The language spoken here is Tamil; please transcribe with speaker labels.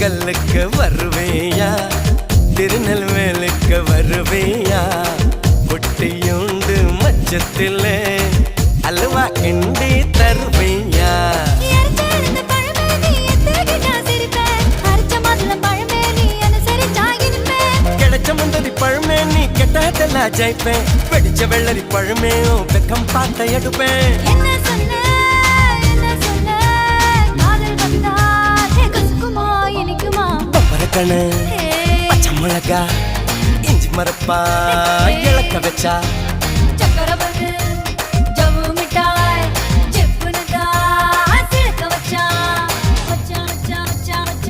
Speaker 1: கல்லுக்கு வருவேயா? திருநெல்வேலுக்கு வருவேயா? பொட்டியுண்டு மச்சத்தில் அல்வா கிண்டி தருவேயா? பழமே நீ கெட்டதெல்லாம் ஜெயிப்பேன். வெடிச்ச வெள்ளரி பழமேயும் வெக்கம் பார்த்த எடுப்பேன். பப்பரக்கணு
Speaker 2: ஹே,
Speaker 1: பச்சை மிளகா இஞ்சி மரப்பா இழக்க வச்சா.